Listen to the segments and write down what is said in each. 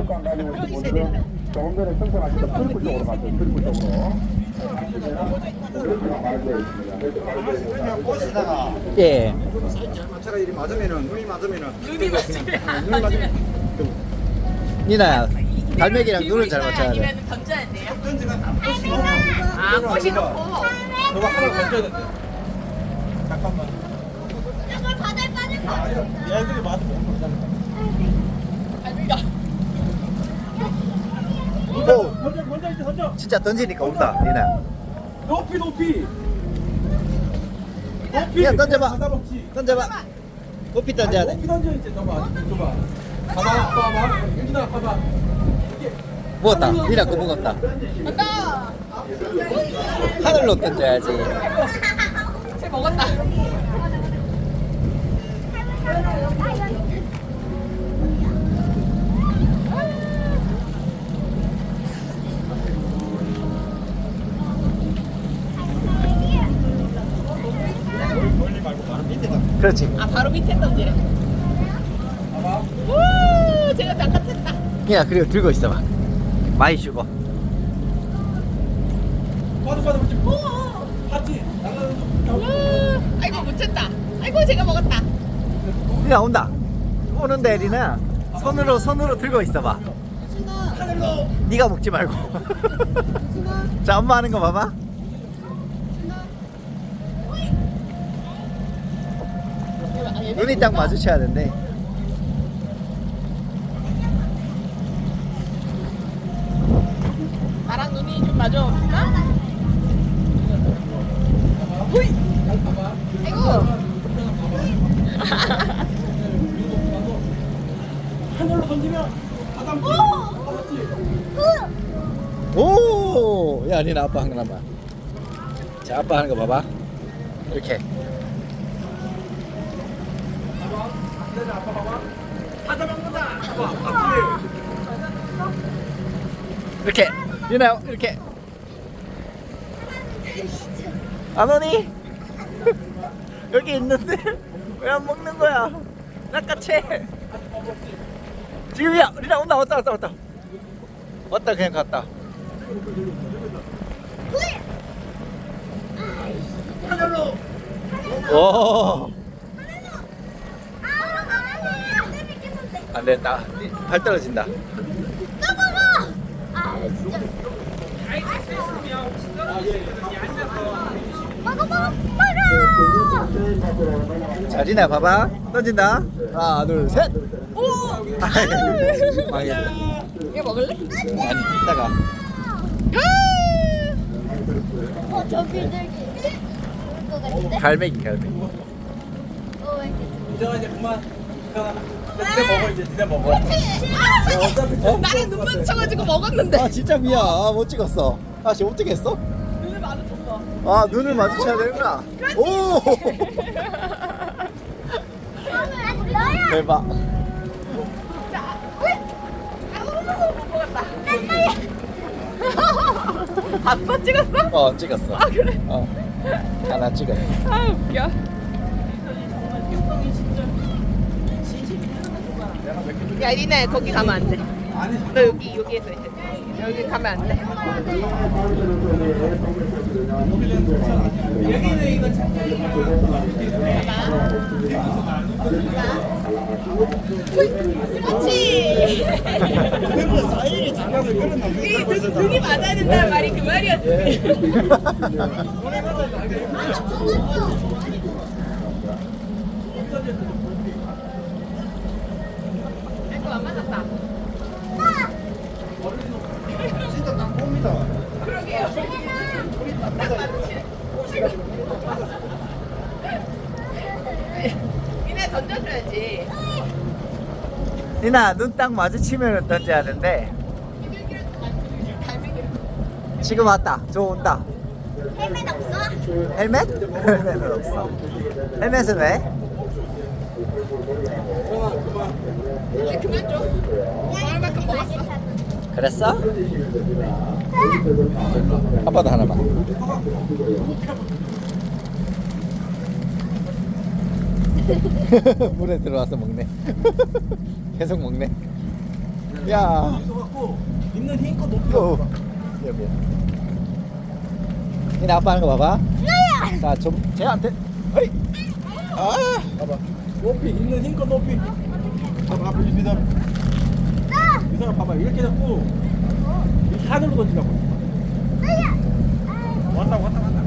체육관 오신 분들은 조금 전에 선선하셨던 트리플 쪽으로 가세요. 트리플 쪽으로. 예. 니나 갈매기랑 눈을 잘 맞춰야 돼. 아니면 아, 꽃이 놓고. 잠깐만. 이걸 바다에 빠질 거. 얘들이 맞으면 못 던져. 갈비가. 오, 던져 던져 이제 던져. 진짜 던지니까 온다, 니나. 높이 높이. 높이. 야, 던져봐. 바다 높이. 던져봐. 높이 던져야 돼. 높이 던져 이제 봐봐. 봐봐. 봐봐 봐봐. 여기다 봐봐. 먹었다. 니나 그거 먹었다. 간다. 하늘로 던져야지. 쟤 먹었다. 그렇지. 아, 바로 밑에 던지래. 봐봐. 우, 제가 낚아챘다. 니나 그리고 들고 있어봐. 많이 주고. 봐도 봐도 그렇지. 봤지. 나가는 우, 아이고, 묻혔다. 아이고, 제가 먹었다. 니나 온다. 오는데 니나 손으로 손으로 들고 있어봐. 니가 먹지 말고. 자, 엄마 하는 거 봐봐. 눈이 딱 마주쳐야 된대. 나랑 눈이 좀 맞아. 후이. 아이고. 하늘로 던지면 바다 맞지. 오! 야, 니나 아빠 하는 거 봐봐. 자, 아빠 하는 거 봐봐. 이렇게. 내가 아빠 봐봐. 바다 먹는다. 봐봐. 앞뒤. 이렇게. 니나 이렇게. 안 오니? 여기 있는데 왜 안 먹는 거야? 낚아채. 지금이야. 리나 온다 왔다 왔다 왔다. 왔다 그냥 갔다. 오. 안 된다. 발 떨어진다. 아, 진짜. 먹어, 먹어, 먹어. 자, 리나 봐봐. 던진다. 하나, 둘, 셋. 오. 망했다. 이거 먹을래? 아니, 이따가. 어, 저 비둘기. 같은데? 갈매기, 갈매기. 어, 이제 그만. 니네 먹어 이제 니네 먹어. 어차피 어? 나랑 눈 마주쳐가지고 먹었는데. 아, 진짜 미안. 아, 못 찍었어. 아, 씨, 어떻게 했어? 눈을 마주쳤어. 아, 눈을 마주쳐야 되는구나. 오! 대박. 자, 왜? 아우, 못 먹었다. 봤어? 찍었어? 어, 찍었어. 아, 그래? 어. 하나 찍었어. 아, 웃겨. 야, 리네 거기 가면 안 돼. 너 여기 여기에서 있어. 여기 가면 안 돼. 그렇지. 사일이 장갑을 끌었나 이 눈- 눈이 맞아야 된다는 말이 그 말이었어 안 맞았다. 진짜 딱 봅니다. 그러게요. 딱 맞으시네. 니네 던져줘야지. 니나, 눈 딱 마주치면 던져야 되는데. 지금 왔다. 저 온다. 헬멧 없어? 헬멧? 헬멧은 없어. 헬멧은 왜? 이제 그만 줘. 얼마큼 먹었어? 그랬어? 아빠도 하나만. 물에 들어와서 먹네. 계속 먹네. 야. 있어갖고 있는 힘껏 높이 어. 여기. 이나 아빠 하는 거 봐봐. 자, 좀 쟤한테. 헤이. 아. 봐봐 높이 있는 힘껏 높이 봐봐 앞에 미사 미사가 봐봐 이렇게 잡고 이 하늘로 던지라고 왔다 왔다 왔다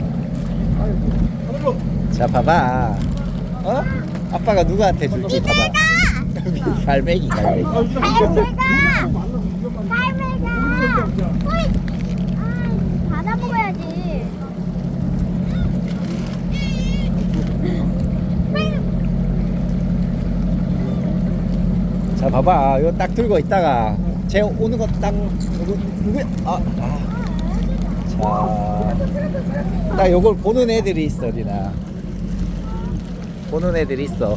아이고 하늘로 자, 봐봐. 어? 아빠가 누구한테 줄지 봐봐. 갈매기, 갈매기. 갈매가! 갈매가! 아, 받아 먹어야지. 자, 봐봐. 이거 딱 들고 있다가 쟤 오는 거딱 누구 누구야? 아, 아. 자, 딱 요걸 보는 애들이 있어, 리나. 보는 애들이 있어.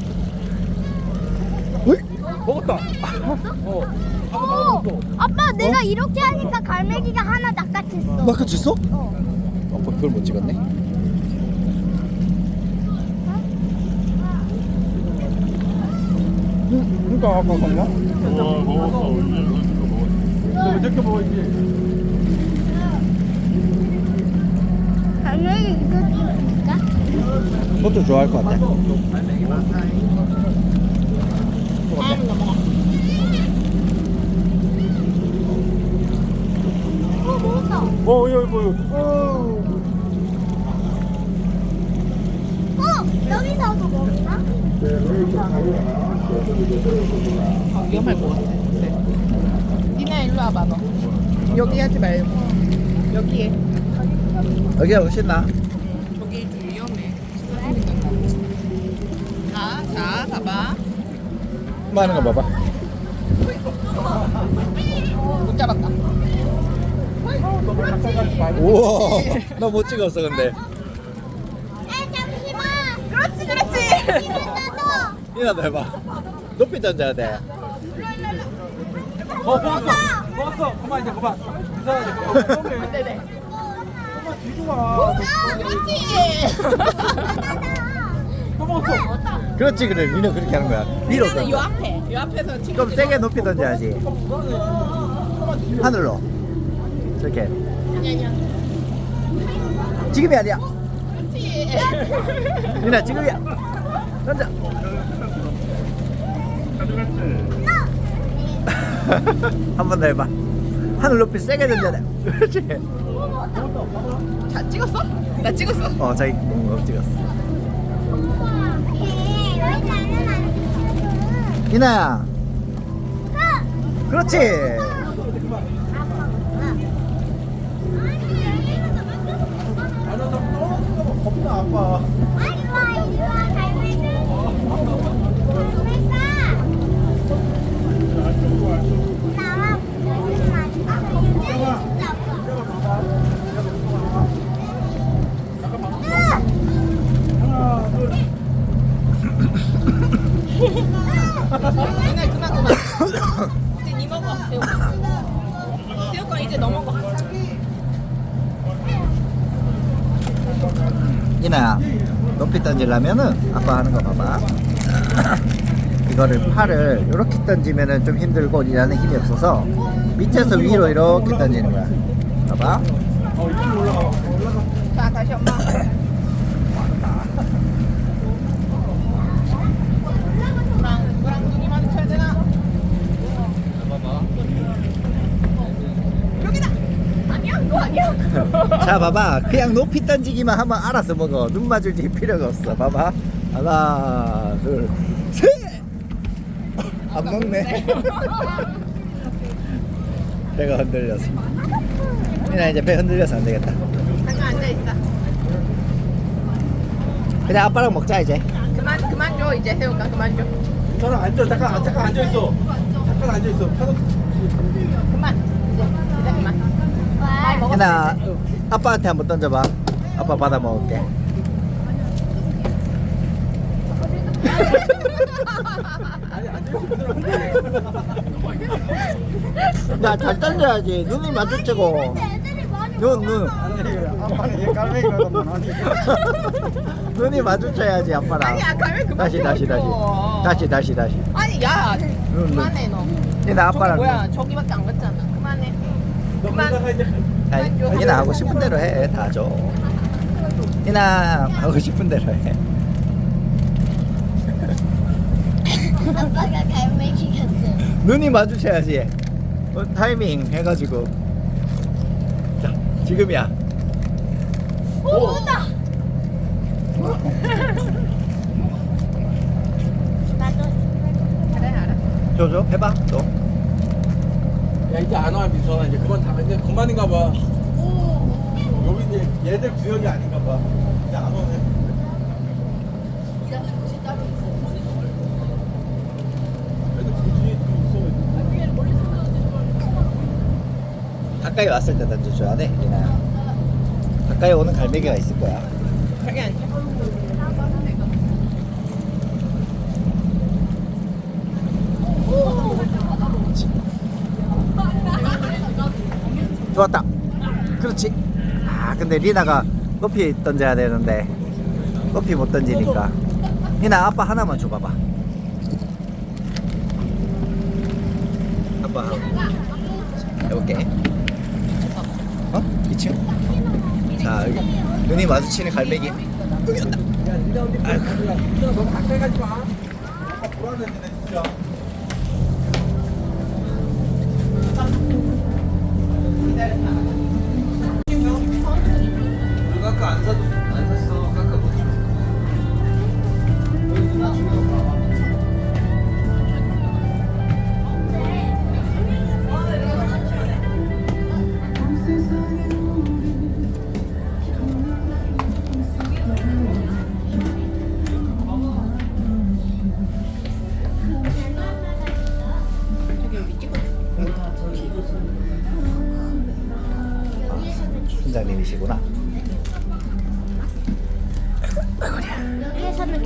어이? 먹었다 어 어, 먹었어 아빠 내가 이렇게 하니까 갈매기가 하나 낚아챘어. 낚아챘어? 어. 아빠 그걸 못 찍었네. 그러니까 아까 갔나? 와 먹었어 왜 저렇게 먹어 이제 갈매기 이거 찍을까? 그것도 좋아할 것 같아. 어, 먹었다. 어 여기 뭐 어. 어, 여기서도 먹나? 위험할 것 같아. 네. 니나 일로 와봐 너. 여기 하지 말고 여기에. 여기가 훨씬 나. 저기 좀 위험해. 봐봐. 뭐 하는 거 봐봐. 못 잡았다. 우와, 너못 찍었어 근데. 아, 잠시만. 그렇지, 그렇지. 나도. 이나도 해봐. 높이 던져야 돼. 어 먹었어 먹었어 그만 이제 그만 네네. 그만 뒤져와 아, 그렇지. 또 먹었어 그렇지 그래. 니는 그렇게 하는 거야. 위로 니나는 요 던져. 앞에, 요 앞에서 친구. 좀 세게 높이 던져야지. 하늘로. 저렇게. 아니 아니야. 지금이 아니야. 그렇지. 니나 지금이야. 던져. 한 번 더 해봐. 하늘 높이 세게 던져야 돼. 그렇지. 자, 찍었어? 나 찍었어. 어, 자기 어, 찍었어. 이나야. 그렇지. 떨어지는 거 겁나 아파 던지려면은 아빠 하는 거 봐봐. 이거를 팔을 이렇게 던지면은 좀 힘들고 니나는 힘이 없어서 밑에서 위로 이렇게 던지는 거야. 봐봐. 자, 다시 엄마. 누구랑 누구랑 눈이 마주쳐야 되나? 여기다. 아니야. 자 봐봐. 그냥 높이 던지기만 하면 알아서 먹어. 눈 마주칠 필요가 없어. 봐봐. 하나 둘셋안 먹네. 배가 흔들렸어 이나 이제 배 흔들려서 안 되겠다. 잠깐 앉아 있어. 그냥 아빠랑 먹자 이제. 그만 그만 줘. 이제 새우가 그만 줘. 괜찮아 앉아. 잠깐 잠깐 앉아 있어. 잠깐 앉아 있어 그만. 이제 이제 그만. 이나 아빠한테 한번 던져봐. 아빠 받아 먹을게. 야잘 던져야지. 눈이 마주치고. 눈눈. 눈이 마주쳐야지 아빠랑. 아니야 가면 그만 다시 다시 다시. 줘. 다시 다시 다시. 아니 야 눈, 눈. 그만해 너. 저기 아빠랑 뭐야 저기밖에 안 갔잖아. 그만해. 너 그만. 리나 하고 싶은 대로 해 다 줘. 리나 하고 싶은 대로 해. 아빠가 갈매기 같아. 눈이 마주쳐야지. 어, 타이밍 해가지고. 자, 지금이야. 오, 오다. 나도 그래 알았어 줘줘, 해봐, 또. 야 이제 안 와 민선아 이제 그만 다 이제 그만인가 봐. 여기 이제 얘들 구역이 아닌가 봐. 이제 안 오네. 애들 굳이 또 있어. 가까이 왔을 때 던져줘야 돼, 리나야. 가까이 오는 갈매기가 있을 거야. 자기 앉 좋았다. 그렇지. 아, 근데 리나가 높이 던져야 되는데 높이 못 던지니까. 리나 아빠 하나만 줘봐봐. 아빠 해볼게. 어? 2층? 자 여기 눈이 마주치는 갈매기. 여기 온다. 아이고 너무 가까이 가지 마. 아까 불안했는데 진짜. 우리가 아까 안 사도 안 샀어. 아까 못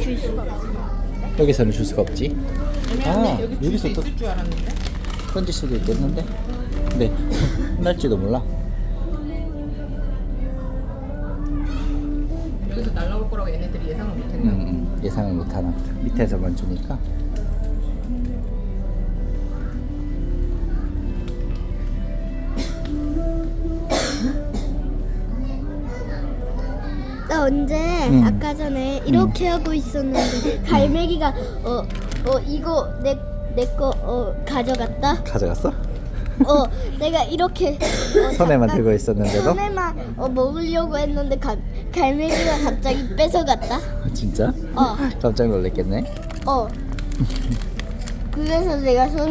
줄 수가 없어. 여기서는 줄 수가 없지. 아, 여기 여기서 또- 있을 줄 알았는데 던질 수도 있겠는데. 네, 혼날지도 몰라. 여기서 날라올 거라고 얘네들이 예상을 음, 못했나 음, 예상을 못하나. 밑에서만 주니까. 언제 음. 아까 전에 이렇게 하고 있었는데 갈매기가 어 어 이거 내 내 거 어 가져갔다. 가져갔어? 어 내가 이렇게 어, 손에만 잠깐 들고 있었는데도? 손에만 어 먹으려고 했는데 가, 갈매기가 갑자기 뺏어갔다. 진짜? 어 깜짝 놀랐겠네. 어. 그래서 내가 손을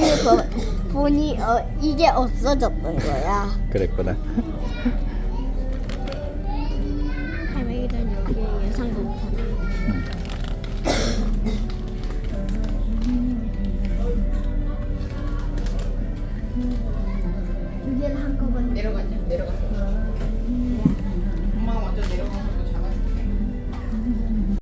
보, 보니 어 이게 없어졌던 거야. 그랬구나.